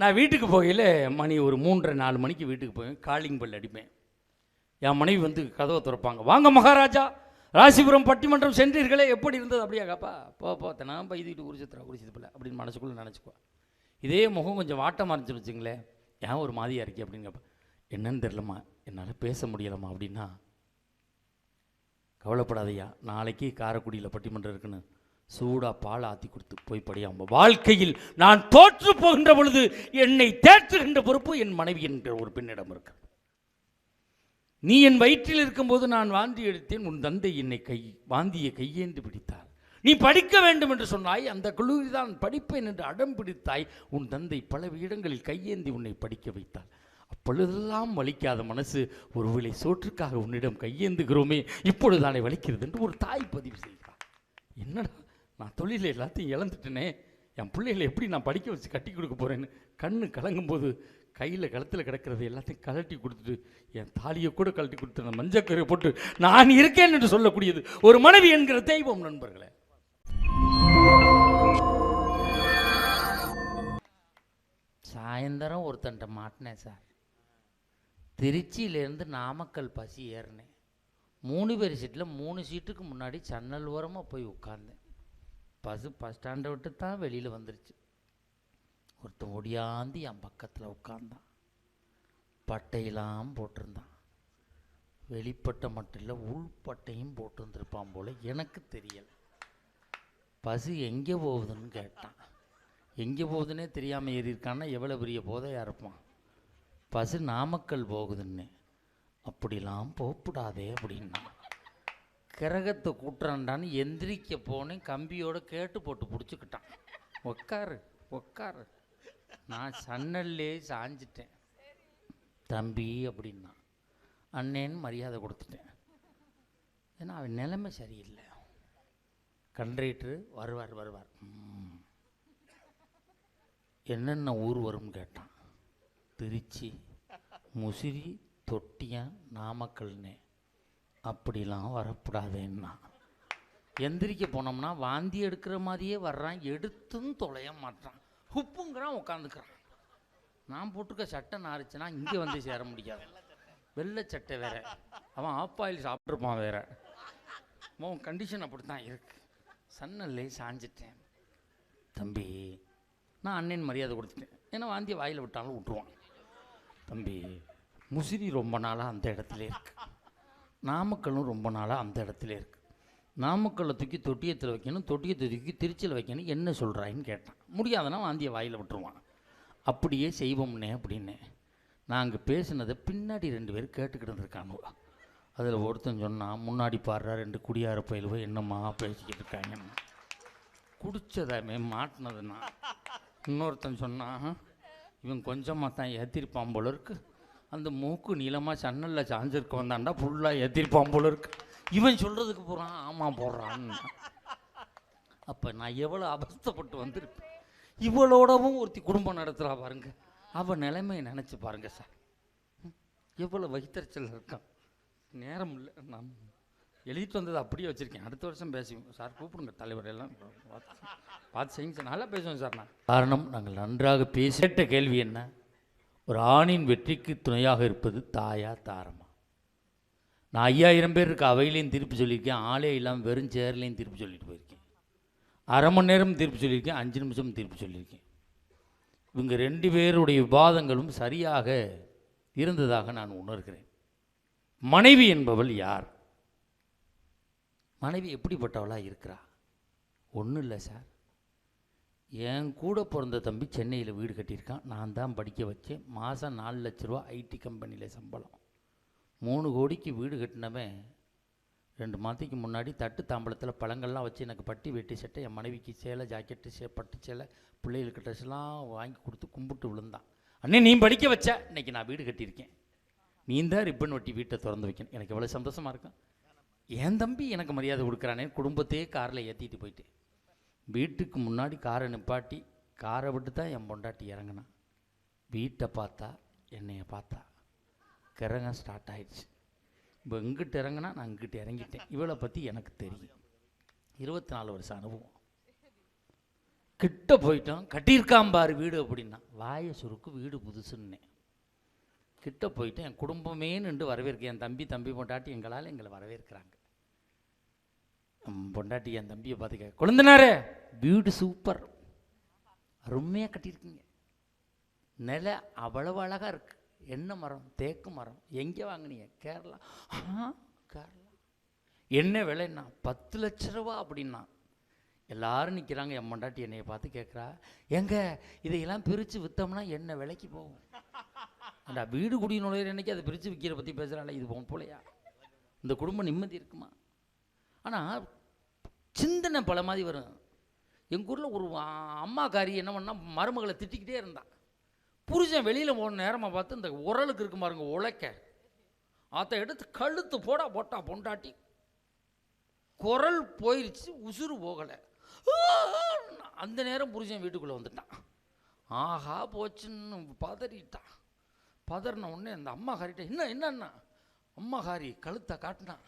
நான் வீட்டுக்கு போகையில் மணி ஒரு மூன்றரை நாலு மணிக்கு வீட்டுக்கு போய் காலிங் பெல் அடிப்பேன். என் மனைவி வந்து கதவை திறப்பாங்க. வாங்க மகாராஜா ராசிபுரம் பட்டிமன்றம் சென்றீர்களே எப்படி இருந்தது? அப்படியா காப்பா. போ போ நான் பைதிட்டு உரிச்சத்துறா உரிச்சது போல அப்படின்னு மனசுக்குள்ளே நினச்சிக்குவா. இதே முகம் கொஞ்சம் வாட்டமாக இருந்துச்சுன்னு வச்சுங்களேன் ஏன் ஒரு மாதிரியா இருக்கே? அப்படின்னு கேட்பேன் என்னன்னு தெரிலம்மா என்னால் பேச முடியலம்மா அப்படின்னா கவலைப்படாதையா நாளைக்கு காரைக்குடியில் பட்டிமன்றம் இருக்குன்னு சூடா பால் ஆற்றி கொடுத்து போய் படியாம வாழ்க்கையில் நான் தோற்று போகின்ற பொழுது என்னை தேற்றுகின்ற பொறுப்பு என் மனைவி என்கிற ஒரு பெண்ணிடம் இருக்கு. நீ என் வயிற்றில் இருக்கும்போது நான் வாந்தி எடுத்தேன் உன் தந்தை என்னை கை வாந்தியை கையேந்து பிடித்தார். நீ படிக்க வேண்டும் என்று சொன்னாய் அந்த கல்லூரி தான் படிப்பேன் என்று அடம் பிடித்தாய் உன் தந்தை பல இடங்களில் கையேந்தி உன்னை படிக்க வைத்தார். அப்பொழுதெல்லாம் வலிக்காத மனசு ஒருவேளை சோற்றுக்காக உன்னிடம் கையேந்துகிறோமே இப்பொழுதுதானே வலிக்கிறது என்று ஒரு தாய் பதிவு செய்கிறார். என்னடா நான் தொழிலில் எல்லாத்தையும் இழந்துட்டேனே. என் பிள்ளைகளை எப்படி நான் படிக்க வச்சு கட்டி கொடுக்க போகிறேன்னு கண்ணு கலங்கும்போது கையில் கழுத்தில் கிடக்கிறது எல்லாத்தையும் கழட்டி கொடுத்துட்டு என் தாலியை கூட கழட்டி கொடுத்து அந்த மஞ்சக்கரை போட்டு நான் இருக்கேன் என்று சொல்லக்கூடியது ஒரு மனைவி என்கிற தெய்வம் நண்பர்களே. சாயந்தரம் ஒருத்தன்ட்ட மாட்டினேன் சார். திருச்சியிலேருந்து நாமக்கல் பசி ஏறினேன். மூணு பேர் சீட்டில் மூணு சீட்டுக்கு முன்னாடி சன்னல் ஓரமாக போய் உட்கார்ந்தேன். பஸ்ஸு பஸ் ஸ்டாண்டை விட்டு தான் வெளியில் வந்துருச்சு. ஒருத்தன் ஒடியாந்து என் பக்கத்தில் உட்காந்தான் பட்டையெல்லாம் போட்டிருந்தான். வெளிப்பட்டை மட்டும் இல்லை உள்பட்டையும் போட்டிருந்திருப்பான் போல் எனக்கு தெரியலை. பசு எங்கே போகுதுன்னு கேட்டான். எங்கே போகுதுன்னே தெரியாமல் ஏறி இருக்கான்னா எவ்வளோ பெரிய போதையாக இருப்பான். பசு நாமக்கல் போகுதுன்னு. அப்படிலாம் போகக்கூடாதே அப்படின்னா. கிரகத்தை கூட்டுறான்டான்னு எந்திரிக்க போனேன் கம்பியோட கேட்டு போட்டு பிடிச்சிக்கிட்டான். உக்காரு உக்காரு. நான் சன்னல்லே சாஞ்சிட்டேன். தம்பி அப்படின்னா அண்ணேன்னு மரியாதை கொடுத்துட்டேன். ஏன்னா அவன் நிலைமை சரியில்லை. கண்ட்ரேட்ரு வருவார் வருவார். என்னென்ன ஊர் வரும்னு கேட்டான். திருச்சி முசிறி தொட்டியான் நாமக்கல்னே. அப்படிலாம் வரக்கூடாதுன்னா. எந்திரிக்க போனோம்னா வாந்தி எடுக்கிற மாதிரியே வர்றான் எடுத்தும் தொலைய மாட்டான். உப்புங்கிறான் உட்காந்துக்கிறான் நான் போட்டிருக்க சட்டை நாரிச்சுன்னா இங்கே வந்து சேர முடியாது. வெள்ளை சட்டை வேற. அவன் ஆப் ஆயில் சாப்பிட்ருப்பான் வேற. உன் கண்டிஷன் அப்படி தான் இருக்கு. சன்னல்லே சாஞ்சிட்டேன். தம்பி நான் அண்ணன் மரியாதை கொடுத்துட்டேன். ஏன்னா வாந்தியை வாயில் விட்டாலும் விட்டுருவான். தம்பி முசிறி ரொம்ப நாளாக அந்த இடத்துல இருக்கு. நாமக்கல்லும் ரொம்ப நாளாக அந்த இடத்துல இருக்குது நாமக்கல்லை தூக்கி தொட்டியத்தில் வைக்கணும் தொட்டியத்தை தூக்கி திருச்சியில் வைக்கணும் என்ன சொல்கிறாயின்னு கேட்டான். முடியாதனா வாந்தியை வாயில் விட்டுருவான். அப்படியே செய்வோம்னே அப்படின்னு. நாங்கள் பேசுனதை பின்னாடி ரெண்டு பேரும் கேட்டுக்கிட்டு இருந்திருக்கானுவ அதில் ஒருத்தன் சொன்னால் முன்னாடி பாடுறா ரெண்டு குடியார பயிலுவோ என்னம்மா பேசிக்கிட்டு இருக்காங்கன்னு. குடித்ததாமே மாட்டினதுன்னா இன்னொருத்தன் சொன்னான் இவன் கொஞ்சமாக தான் ஏற்றிருப்பான் போல இருக்குது அந்த மூக்கு நீளமாக சன்னலில் சாஞ்சிருக்க வந்தாண்டா ஃபுல்லாக எதிர்ப்பான் போல இருக்கு. இவன் சொல்கிறதுக்கு போகிறான் ஆமாம் போடுறான்னு அப்போ நான் எவ்வளோ அவஸ்தப்பட்டு வந்திருப்பேன்? இவளோடவும் ஒருத்தி குடும்பம் நடத்துகிறா பாருங்க. அவள் நிலைமையை நினச்சி பாருங்க சார். எவ்வளோ வைத்தறிச்சல் இருக்கான் நேரம் இல்லை நான் எழுதிட்டு வந்தது அப்படியே வச்சுருக்கேன். அடுத்த வருஷம் பேசுவோம் சார் கூப்பிடுங்க தலைவர் எல்லாம். பார்த்து பார்த்து செய்யுங்க சார். நல்லா பேசுவேன் சார் நான். காரணம் நாங்கள் நன்றாக பேசிட்ட கேள்வி என்ன? ஒரு ஆணின் வெற்றிக்கு துணையாக இருப்பது தாயா தாரமா? நான் ஐயாயிரம் பேர் இருக்க அவையிலையும் திருப்பி சொல்லியிருக்கேன் ஆளே இல்லாமல் வெறும் சேர்லையும் திருப்பி சொல்லிட்டு போயிருக்கேன். அரை மணி நேரம் திருப்பி சொல்லியிருக்கேன் அஞ்சு நிமிஷம் திருப்பி சொல்லியிருக்கேன். இவங்க ரெண்டு பேருடைய விவாதங்களும் சரியாக இருந்ததாக நான் உணர்கிறேன். மனைவி என்பவள் யார்? மனைவி எப்படிப்பட்டவளாக இருக்கிறா? ஒன்றும் இல்லை சார். என் கூட பிறந்த தம்பி சென்னையில் வீடு கட்டியிருக்கான். நான் தான் படிக்க வச்சேன். மாதம் நாலு லட்ச ரூபா ஐடி கம்பெனியில் சம்பளம். மூணு கோடிக்கு வீடு கட்டினவன் ரெண்டு மாதத்துக்கு முன்னாடி தட்டு தாம்பளத்தில் பழங்கள்லாம் வச்சு எனக்கு பட்டி வெட்டி சட்டை என் மனைவிக்கு சேலை ஜாக்கெட்டு சே பட்டு சேலை பிள்ளைகளுக்கு ட்ரெஸ்லாம் வாங்கி கொடுத்து கும்பிட்டு விழுந்தான். அண்ணே நீ படிக்க வச்ச? இன்னைக்கு நான் வீடு கட்டியிருக்கேன். நீ தான் ரிப்பன் ஒட்டி வீட்டை திறந்து வைக்கணும். எனக்கு எவ்வளோ சந்தோஷமாக இருக்கும். என் தம்பி எனக்கு மரியாதை கொடுக்குறானே. குடும்பத்தையே காரில் ஏற்றிட்டு போயிட்டு. வீட்டுக்கு முன்னாடி காரை நிப்பாட்டி காரை விட்டு தான் என் பொண்டாட்டி இறங்கினான் வீட்டை பார்த்தா என்னைய பார்த்தா. கிறங்க ஸ்டார்ட் ஆயிடுச்சு. இப்போ எங்கிட்ட இறங்கினா நான் இங்கிட்டு இறங்கிட்டேன். இவளை பற்றி எனக்கு தெரியும். இருபத்தி நாலு வருஷம் அனுபவம். கிட்ட போயிட்டோம். கட்டியிருக்காம் பாரு வீடு அப்படின்னா. வாயை சுருக்கு வீடு புதுசுன்னே கிட்ட போயிட்டு என் குடும்பமே நின்று வரவேற்க என் தம்பி தம்பி பொண்டாட்டி எங்களால் எங்களை வரவேற்கிறாங்க. பொண்டாட்டி என் தம்பியை பார்த்து கேட்க வீடு சூப்பர் அருமையாக கட்டியிருக்கீங்க. நில அவ்வளவு அழகாக இருக்கு. என்ன மரம்? தேக்கு மரம். எங்கே வாங்குனீங்க? கேரளா. ஆ கேரளா. என்ன விலைன்னா பத்து லட்ச ரூபா அப்படின்னா. எல்லாரும் நிற்கிறாங்க என் பொண்டாட்டி என்னைய பார்த்து கேட்குறா எங்க இதையெல்லாம் பிரித்து விற்றோம்னா என்ன விலைக்கு போகும்? அந்த வீடு குடி நுழையிற அன்னைக்கு அதை பிரித்து விற்கிற பற்றி பேசுகிறாள் இது போகும் போலையா? இந்த குடும்பம் நிம்மதி இருக்குமா? ஆனால் சிந்தனை பல மாதிரி வரும். எங்கள் ஊரில் ஒரு அம்மாக்காரி என்ன பண்ணா மருமகளை திட்டிக்கிட்டே இருந்தான் புருஷன் வெளியில் போன நேரமாக பார்த்து இந்த உரலுக்கு இருக்கு பாருங்க உழைக்க. அதை எடுத்து கழுத்து போடா போட்டா பொண்டாட்டி. குரல் போயிடுச்சு உசுறு போகலை. அந்த நேரம் புருஷன் வீட்டுக்குள்ளே வந்துட்டான். ஆஹா போச்சுன்னு பதறிட்டான் பதறின உடனே அந்த அம்மா காரிட்ட என்ன என்னன்னா? அம்மா காரி கழுத்தை காட்டினான்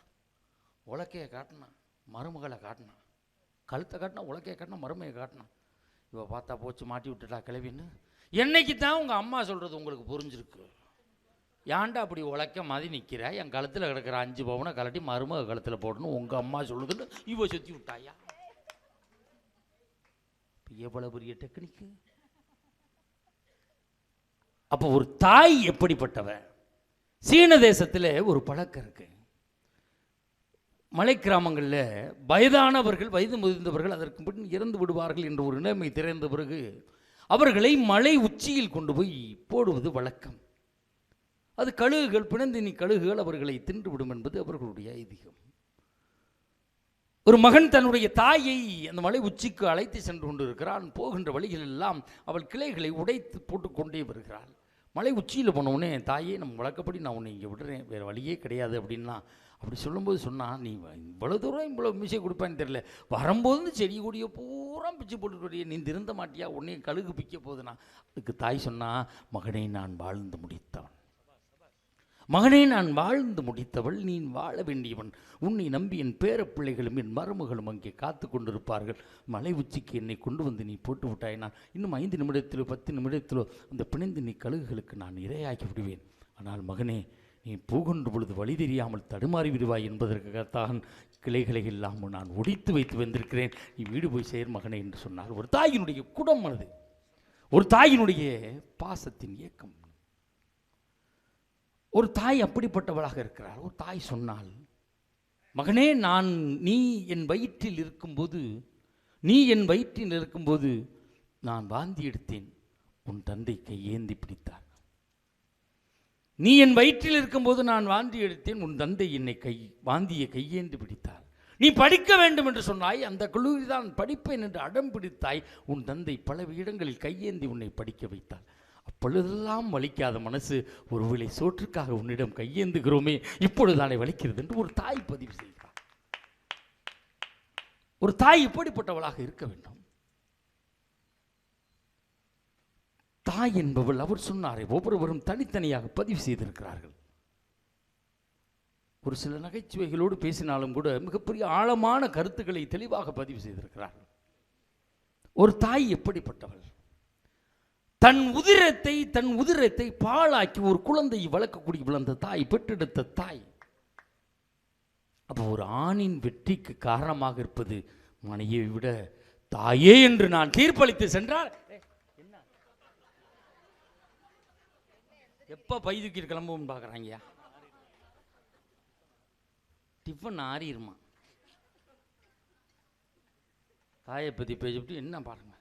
உலக்கையை காட்டினான் மருமகளை காட்டினான் கழுத்தை காட்டினா உலக்கையை காட்டினா மருமையை காட்டினான் இவ பார்த்தா போச்சு மாட்டி விட்டுட்டா கிளவின்னு. என்னைக்கு தான் உங்கள் அம்மா சொல்கிறது உங்களுக்கு புரிஞ்சிருக்கு? ஏன்டா அப்படி உழைக்க மாதிரி நிற்கிற என் கழுத்தில் கிடக்கிற அஞ்சு பவுனை கலட்டி மருமக கழுத்தில் போடணும் உங்கள் அம்மா சொல்லுதுன்னு இவ சுற்றி விட்டாயா? எவ்வளோ எவ்வளவு பெரிய டெக்னிக்கு? அப்போ ஒரு தாய் எப்படிப்பட்டவன் சீன தேசத்தில் ஒரு பழக்கம் இருக்குது மலை கிராமங்களில் வயதானவர்கள் வயது முதிர்ந்தவர்கள் அதற்கு பின் இறந்து விடுவார்கள் என்ற ஒரு நிலைமை திறந்த பிறகு அவர்களை மலை உச்சியில் கொண்டு போய் போடுவது வழக்கம். அது கழுகுகள் பிணந்தினி கழுகுகள் அவர்களை தின்றுவிடும் என்பது அவர்களுடைய ஐதீகம். ஒரு மகன் தன்னுடைய தாயை அந்த மலை உச்சிக்கு அழைத்து சென்று கொண்டிருக்கிறான். போகின்ற வழிகள் எல்லாம் அவள் கிளைகளை உடைத்து போட்டுக்கொண்டே வருகிறாள். மலை உச்சியில் போனவுடனே தாயே நம்ம வழக்கப்படி நான் உன்னை இங்கே விடுறேன். வேறு வழியே கிடையாது அப்படின்னா அப்படி சொல்லும்போது சொன்னால் நீ இவ்வளோ தூரம் இவ்வளோ மிசை கொடுப்பான்னு தெரியல. வரும்போது செடி கொடியை பூரா பிச்சு போட்டுக்கிட்டே நீ திருந்த மாட்டியா? உன்னையும் கழுகு பிக்க போதுனா அதுக்கு தாய் சொன்னா மகனை நான் வாழ்ந்து முடித்தவன். மகனே நான் வாழ்ந்து முடித்தவள். நீ வாழ வேண்டியவன். உன்னை நம்பி என் பேரப்பிள்ளைகளும் என் மருமகளும் அங்கே காத்து கொண்டிருப்பார்கள். மலை உச்சிக்கு என்னை கொண்டு வந்து நீ போட்டு விட்டாய் நான் இன்னும் ஐந்து நிமிடத்திலோ பத்து நிமிடத்திலோ அந்த பிணைந்து நீ கழுகுகளுக்கு நான் இரையாக்கி விடுவேன். ஆனால் மகனே நீ பூகொன்ற பொழுது வழி தெரியாமல் தடுமாறி விடுவாய் என்பதற்காகத்தான் கிளைகளை இல்லாமல் நான் ஒடித்து வைத்து வந்திருக்கிறேன். நீ வீடு போய் சேர் மகனே என்று சொன்னார். ஒரு தாயினுடைய குடம் அது. ஒரு தாயினுடைய பாசத்தின் இயக்கம் ஒரு தாய் அப்படிப்பட்டவளாக இருக்கிறாள். ஒரு தாய் சொன்னாள் மகனே நான் நீ என் வயிற்றில் இருக்கும்போது நீ என் வயிற்றில் இருக்கும்போது நான் வாந்தி எடுத்தேன். உன் தந்தை கையேந்தி பிடித்தார். நீ என் வயிற்றில் இருக்கும்போது நான் வாந்தி எடுத்தேன் உன் தந்தை என்னை கை வாந்தியை கையேந்து பிடித்தார். நீ படிக்க வேண்டும் என்று சொன்னாய் அந்த கல்லூரி தான் படிப்பேன் என்று அடம் பிடித்தாய் உன் தந்தை பல இடங்களில் கையேந்தி உன்னை படிக்க வைத்தார். அப்பொழுதெல்லாம் வலிக்காத மனசு ஒருவேளை சோற்றுக்காக உன்னிடம் கையேந்துகிறோமே இப்பொழுது இப்பொழுதுதானே வலிக்கிறது என்று ஒரு தாய் பதிவு செய்கிறார். ஒரு தாய் இப்படிப்பட்டவளாக இருக்க வேண்டும். தாய் என்பவள் அவர் சொன்னாரே ஒவ்வொருவரும் தனித்தனியாக பதிவு செய்திருக்கிறார்கள். ஒரு சில நகைச்சுவைகளோடு பேசினாலும் கூட மிகப்பெரிய ஆழமான கருத்துக்களை தெளிவாக பதிவு செய்திருக்கிறார்கள். ஒரு தாய் எப்படிப்பட்டவள்? தன் உதிரத்தை தன் உதிரத்தை பாழாக்கி ஒரு குழந்தையை வளர்க்கக்கூடிய அந்த தாய் பெற்றெடுத்த தாய். அப்போ ஒரு ஆணின் வெற்றிக்கு காரணமாக இருப்பது மனையை விட தாயே என்று நான் தீர்ப்பளித்து சென்றால் ஏய், என்ன? எப்போ பைதுக்கு கிளம்பும் பார்க்குறாங்கய்யா டிஃபன் ஆறிடுமா தாயை பற்றி பேசிவிட்டு என்ன பாருங்க.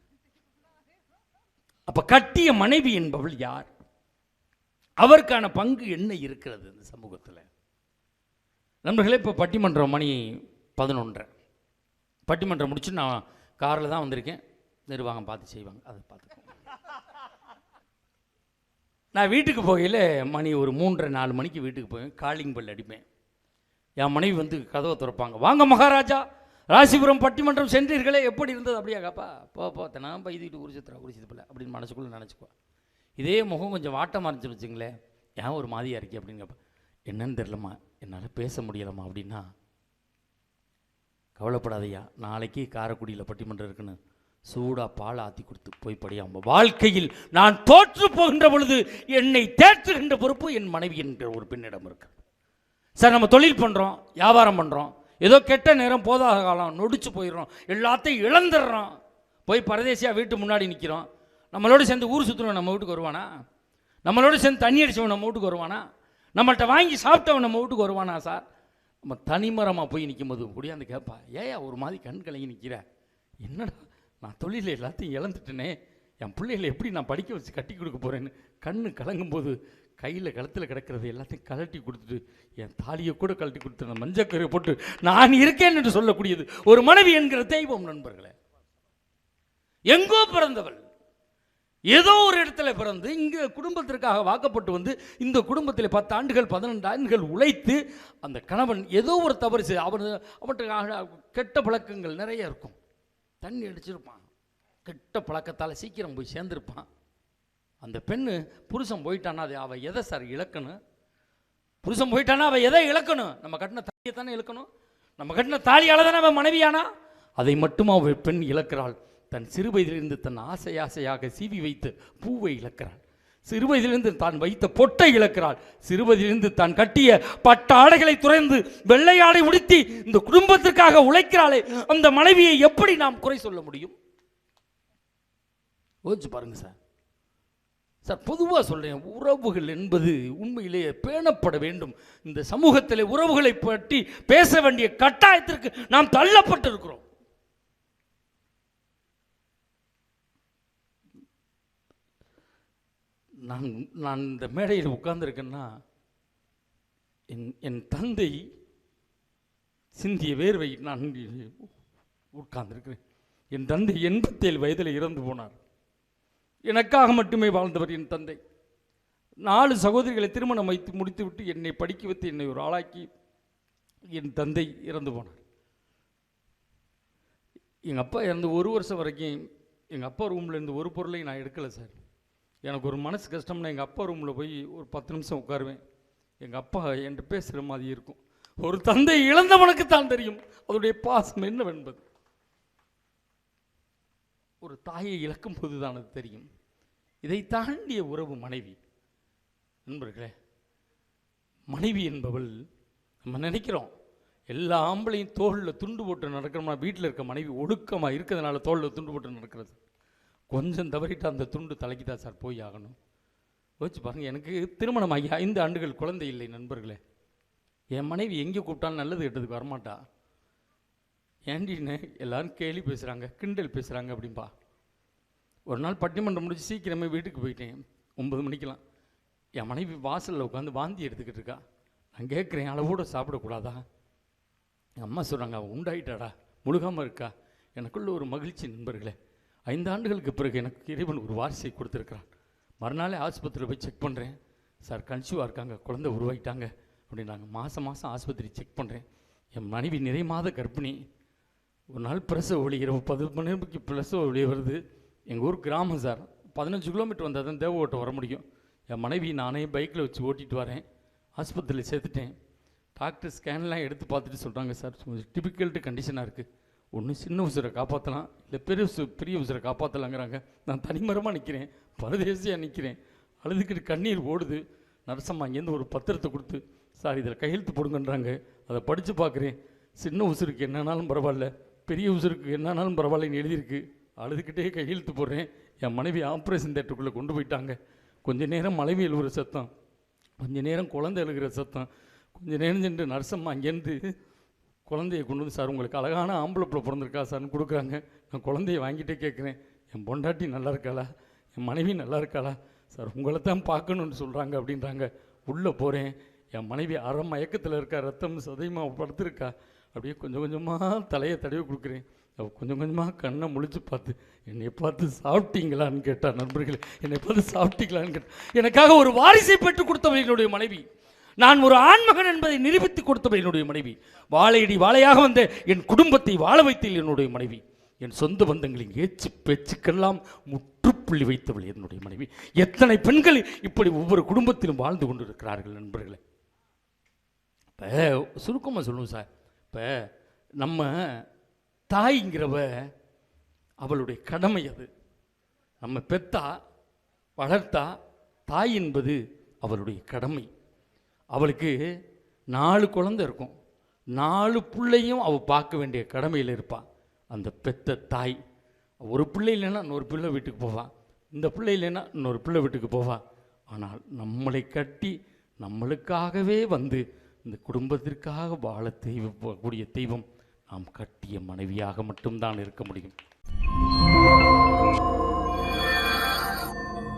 அப்போ கட்டிய மனைவி என்பவள் யார்? அவருக்கான பங்கு என்ன இருக்கிறது இந்த சமூகத்தில்? நண்பர்களே இப்போ பட்டிமன்றம் மணி பதினொன்றரை. பட்டிமன்றம் முடிச்சு நான் காரில் தான் வந்திருக்கேன். நிர்வாகம் பார்த்து செய்வாங்க. அதை பார்த்துக்கோங்க நான் வீட்டுக்கு போகையில் மணி ஒரு மூன்றரை நாலு மணிக்கு வீட்டுக்கு போவேன். காலிங் பெல் அடிப்பேன். என் மனைவி வந்து கதவை திறப்பாங்க. வாங்க மகாராஜா ராசிபுரம் பட்டிமன்றம் சென்றீர்களே எப்படி இருந்தது? அப்படியா காப்பா. போ போ நான் பைதிக்கிட்டு குறிச்சித்துறா உரிச்சது போல அப்படின்னு மனசுக்குள்ளே நினச்சிக்குவேன் இதே முகம் கொஞ்சம் வாட்டமாக இருந்துச்சு வச்சுங்களேன். ஏன் ஒரு மாதிரியாக இருக்கே? அப்படின்னு கேட்பேன் என்னன்னு தெரிலம்மா என்னால் பேச முடியலம்மா அப்படின்னா கவலைப்படாதய்யா. நாளைக்கு காரைக்குடியில் பட்டிமன்றம் இருக்குன்னு சூடாக பால் ஆற்றி கொடுத்து போய் படியாம. வாழ்க்கையில் நான் தோற்று போகின்ற பொழுது என்னை தேற்றுகின்ற பொறுப்பு என் மனைவி என்கிற ஒரு பெண்ணிடம் இருக்கு. சார் நம்ம தொழில் பண்ணுறோம் வியாபாரம் பண்ணுறோம் ஏதோ கெட்ட நேரம் போதாக காலம் நொடிச்சு போயிடுறோம். எல்லாத்தையும் இழந்துடுறோம். போய் பரதேசியாக வீட்டு முன்னாடி நிற்கிறோம் நம்மளோட சேர்ந்து ஊர் சுற்றுறவன் நம்ம வீட்டுக்கு வருவானா? நம்மளோட சேர்ந்து தண்ணி அடிச்சவன் நம்ம வீட்டுக்கு வருவானா? நம்மள்கிட்ட வாங்கி சாப்பிட்டவன் நம்ம வீட்டுக்கு வருவானா சார்? நம்ம தனிமரமாக போய் நிற்கும் நிற்கும்போது அந்த கேட்பா ஏயா ஒரு மாதிரி கண் கலங்கி நிற்கிற என்னடா நான் தொழிலில் எல்லாத்தையும் இழந்துட்டேனே. என் பிள்ளைகளை எப்படி நான் படிக்க வச்சு கட்டி கொடுக்க போகிறேன்னு கண்ணு கலங்கும் போது கையில் களத்தில் கிடக்கிறது எல்லாத்தையும் கழட்டி கொடுத்துட்டு என் தாலியை கூட கழட்டி கொடுத்து நான் மஞ்சக்கரை போட்டு நான் இருக்கேன் என்று சொல்லக்கூடியது ஒரு மனைவி என்கிற தெய்வம் நண்பர்களே. எங்கோ பிறந்தவள். ஏதோ ஒரு இடத்துல பிறந்து இங்கே குடும்பத்திற்காக வாக்கப்பட்டு வந்து இந்த குடும்பத்தில் பத்து ஆண்டுகள் பதினெண்டு ஆண்டுகள் உழைத்து அந்த கணவன் ஏதோ ஒரு தவறு செய்ய அவன் அவன்கிட்ட கெட்ட பழக்கங்கள் நிறைய இருக்கும். தண்ணி அடிச்சிருப்பான். கெட்ட பழக்கத்தால் சீக்கிரம் போய் சேர்ந்துருப்பான். அந்த பெண்ணு புருஷன் போயிட்டான்னா அது அவள் எதை சார் இழக்கணும்? புருஷன் போயிட்டானா அவள் எதை இழக்கணும்? நம்ம கட்டின தாலியை தானே இழக்கணும்? நம்ம கட்டின தாலியால் தானே அவன் மனைவியானா? அதை மட்டும் அவள் பெண் இழக்கிறாள். தன் சிறு வயதிலிருந்து தன் ஆசை ஆசையாக சீவி வைத்து பூவை இழக்கிறாள். சிறுவயதிலிருந்து தான் வைத்த பொட்டை இழக்கிறாள். சிறுவயதிலிருந்து தான் கட்டிய பட்ட ஆடைகளை துறைந்து வெள்ளையாடை உடுத்தி இந்த குடும்பத்திற்காக உழைக்கிறாளே அந்த மனைவியை எப்படி நாம் குறை சொல்ல முடியும்? யோசிச்சு பாருங்க சார். சார் பொதுவாக சொல்கிறேன் உறவுகள் என்பது உண்மையிலேயே பேணப்பட வேண்டும். இந்த சமூகத்தில் உறவுகளை பற்றி பேச வேண்டிய கட்டாயத்திற்கு நாம் தள்ளப்பட்டிருக்கிறோம். நான் நான் இந்த மேடையில் உட்கார்ந்துருக்கேன்னா என் என் தந்தை சிந்திய வேர்வை நான் உட்கார்ந்துருக்கிறேன். என் தந்தை எண்பத்தேழு வயதில் இறந்து போனார். எனக்காக மட்டுமே வாழ்ந்தவர் என் தந்தை. நாலு சகோதரிகளை திருமணம் வைத்து முடித்துவிட்டு என்னை படிக்க வைத்து என்னை ஒரு ஆளாக்கி என் தந்தை இறந்து போனார். எங்கள் அப்பா இறந்து ஒரு வருஷம் வரைக்கும் எங்கள் அப்பா ரூமில் இருந்து ஒரு பொருளையும் நான் எடுக்கலை சார். எனக்கு ஒரு மனசு கஷ்டம்னா எங்கள் அப்பா ரூமில் போய் ஒரு பத்து நிமிஷம் உட்காருவேன். எங்கள் அப்பா என்கிட்ட பேசுகிற மாதிரி இருக்கும். ஒரு தந்தை இழந்தவனுக்கு தான் தெரியும் அதனுடைய பாசம் என்னவென்பது. ஒரு தாயை இழக்கும் போது தான் அது தெரியும். இதை தாண்டிய உறவு மனைவி. நண்பர்களே மனைவி என்பவள் நம்ம நினைக்கிறோம். எல்லா ஆம்பளையும் தோளில் துண்டு போட்டு நடக்கிறோம்னா வீட்டில் இருக்க மனைவி ஒடுக்கமாக இருக்கிறதுனால தோளில் துண்டு போட்டு நடக்கிறது. கொஞ்சம் தவறிட்டு அந்த துண்டு தலைக்கு தான் சார் போய் ஆகணும்? யோசிச்சு பாருங்கள் எனக்கு திருமணம் ஆகி ஐந்து ஆண்டுகள் குழந்தை இல்லை நண்பர்களே. என் மனைவி எங்கே கூப்பிட்டாலும் நல்லது கெட்டதுக்கு வரமாட்டா. ஏண்டின்னு எல்லாரும் கேலி பேசுகிறாங்க கிண்டல் பேசுகிறாங்க அப்படின்பா ஒரு நாள் பட்டிமன்றம் முடிச்சு சீக்கிரமே வீட்டுக்கு போயிட்டேன். ஒம்பது மணிக்கெலாம் என் மனைவி வாசலில் உட்காந்து வாந்தி எடுத்துக்கிட்டு இருக்கா. நான் கேட்குறேன் அளவோடு சாப்பிடக்கூடாதா? எங்கள் அம்மா சொல்கிறாங்க அவள் உண்டாயிட்டாடா முழுகாமல் இருக்கா. எனக்குள்ள ஒரு மகிழ்ச்சி நண்பர்களே. ஐந்து ஆண்டுகளுக்கு பிறகு எனக்கு இறைவன் ஒரு வாரிசை கொடுத்துருக்கிறான். மறுநாளே ஆஸ்பத்திரியில் போய் செக் பண்ணுறேன் சார் கன்சியூவாக இருக்காங்க குழந்தை உருவாயிட்டாங்க. அப்படின்னாங்க மாதம் மாதம் ஆஸ்பத்திரி செக் பண்ணுறேன் என் மனைவி நிறை மாத கர்ப்பிணி. ஒரு நாள் பிரசவ ஒளி இரவு பது மணிக்கு பிரசவ ஒளி வருது. எங்கள் ஊர் கிராமம் சார். பதினஞ்சு கிலோமீட்டர் வந்தால் தான் தேவகோட்டை வர முடியும். என் மனைவி நானே பைக்கில் வச்சு ஓட்டிட்டு வரேன். ஆஸ்பத்திரியில் சேர்த்துட்டேன். டாக்டர் ஸ்கேன்லாம் எடுத்து பார்த்துட்டு சொல்கிறாங்க சார். கொஞ்சம் டிபிக்கல்ட்டு கண்டிஷனாக இருக்குது ஒன்று சின்ன உசுரை காப்பாற்றலாம் இல்லை பெரிய உசு பெரிய உசுரை காப்பாற்றலாங்கிறாங்க நான் தனிமரமாக நிற்கிறேன் பரதேசியாக நிற்கிறேன் அழுதுகிட்டு கண்ணீர் ஓடுது. நரசம்மா அங்கேருந்து ஒரு பத்திரத்தை கொடுத்து சார் இதில் கையெழுத்து போடுங்கன்றாங்க. அதை படித்து பார்க்குறேன். சின்ன உசுருக்கு என்னன்னாலும் பரவாயில்ல. பெரிய உசுருக்கு என்னன்னாலும் பரவாயில்லன்னு எழுதியிருக்கு. அழுதுகிட்டே கையெழுத்து போடுறேன். என் மனைவி ஆப்ரேஷன் தேட்டருக்குள்ளே கொண்டு போயிட்டாங்க. கொஞ்ச நேரம் மனைவி எழுவுற சத்தம். கொஞ்ச நேரம் குழந்தை எழுகிற சத்தம். கொஞ்ச நேரம் சென்று நரசம்மா அங்கேருந்து குழந்தைய கொண்டு வந்து சார் உங்களுக்கு அழகான ஆம்பளை பிள்ளை பிறந்திருக்கா சார்னு கொடுக்குறாங்க. நான் குழந்தைய வாங்கிட்டே கேட்குறேன். என் பொண்டாட்டி நல்லா இருக்காளா? என் மனைவி நல்லா இருக்காளா? சார் உங்களை தான் பார்க்கணுன்னு சொல்கிறாங்க அப்படின்றாங்க. உள்ளே போகிறேன் என் மனைவி அரை மயக்கத்தில் இருக்கா ரத்தம் சதயமாக படுத்திருக்கா? அப்படியே கொஞ்சம் கொஞ்சமாக தலையை தடவி கொடுக்குறேன். அவள் கொஞ்சம் கொஞ்சமாக கண்ணை முழிச்சு பார்த்து என்னை பார்த்து சாப்பிட்டீங்களான்னு கேட்டார் நண்பர்களே என்னை பார்த்து சாப்பிட்டீங்களான்னு கேட்டார் எனக்காக ஒரு வாரிசை பெற்றுக் கொடுத்தவங்களுடைய மனைவி. நான் ஒரு ஆண்மகன் என்பதை நிரூபித்து கொடுத்தவள் என்னுடைய மனைவி. வாழையடி வாழையாக வந்த என் குடும்பத்தை வாழ வைத்தல் என்னுடைய மனைவி. என் சொந்த பந்தங்களின் ஏச்சு பேச்சுக்கெல்லாம் முற்றுப்புள்ளி வைத்தவள் என்னுடைய மனைவி. எத்தனை பெண்கள் இப்படி ஒவ்வொரு குடும்பத்திலும் வாழ்ந்து கொண்டிருக்கிறார்கள் நண்பர்களே. இப்போ சுருக்கமாக சொல்லுவோம் சார். இப்போ நம்ம தாய்ங்கிறவ அவளுடைய கடமை அது. நம்ம பெத்தா வளர்த்தா தாய் என்பது அவளுடைய கடமை. அவளுக்கு நாலு குழந்தை இருக்கும். நாலு பிள்ளையும் அவள் பார்க்க வேண்டிய கடமையில் இருப்பாள் அந்த பெத்த தாய். ஒரு பிள்ளை இல்லைன்னா இன்னொரு பிள்ளை வீட்டுக்கு போவாள் இந்த பிள்ளை இல்லைன்னா இன்னொரு பிள்ளை வீட்டுக்கு போவாள் ஆனால் நம்மளை கட்டி நம்மளுக்காகவே வந்து இந்த குடும்பத்திற்காக வாழ தெய்வ கூடிய தெய்வம் நாம் கட்டிய மனைவியாக மட்டும்தான் இருக்க முடியும்.